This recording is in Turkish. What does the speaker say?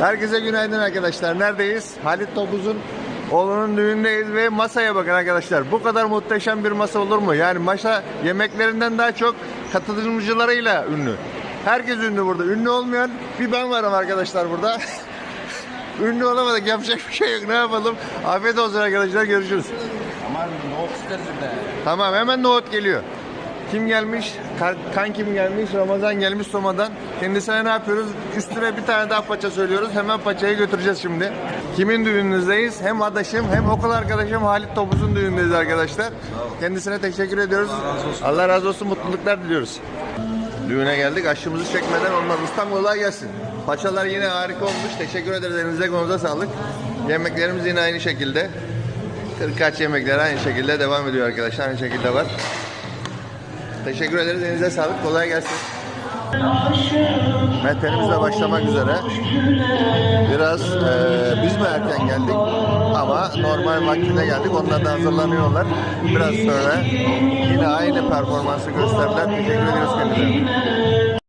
Herkese günaydın arkadaşlar. Neredeyiz? Halit Topuz'un oğlunun düğündeyiz ve masaya bakın arkadaşlar. Bu kadar muhteşem bir masa olur mu? Yani masa yemeklerinden daha çok katılımcılarıyla ünlü. Herkes ünlü burada. Ünlü olmayan bir ben varım arkadaşlar burada. ünlü olamadık. Yapacak bir şey yok. Ne yapalım? Afiyet olsun arkadaşlar. Görüşürüz. İsteriz be. Tamam hemen nohut geliyor. Kim gelmiş? Kan, kim gelmiş? Ramazan gelmiş Soma'dan. Kendisine ne yapıyoruz? Üstüne bir tane daha paça söylüyoruz. Hemen paçayı götüreceğiz şimdi. Kimin düğününüzdeyiz? Hem adaşım hem okul arkadaşım Halit Topuz'un düğünündeyiz arkadaşlar. Kendisine teşekkür ediyoruz. Allah razı olsun. Mutluluklar diliyoruz. Düğüne geldik. Aşımızı çekmeden olmaz. İstanbul'a gelsin. Paçalar yine harika olmuş. Teşekkür ederiz. Elinize konuza sağlık. Yemeklerimiz yine aynı şekilde. Kırkaç yemekler aynı şekilde devam ediyor arkadaşlar. Aynı şekilde var. Teşekkür ederiz. Elinize sağlık. Kolay gelsin. Metenimiz de başlamak üzere. Biraz eee, biz mi erken geldik? Ama normal vaktinde geldik. Onlar da hazırlanıyorlar. Biraz sonra yine aynı performansı gösterdiler. Teşekkür ediyoruz kendilerine.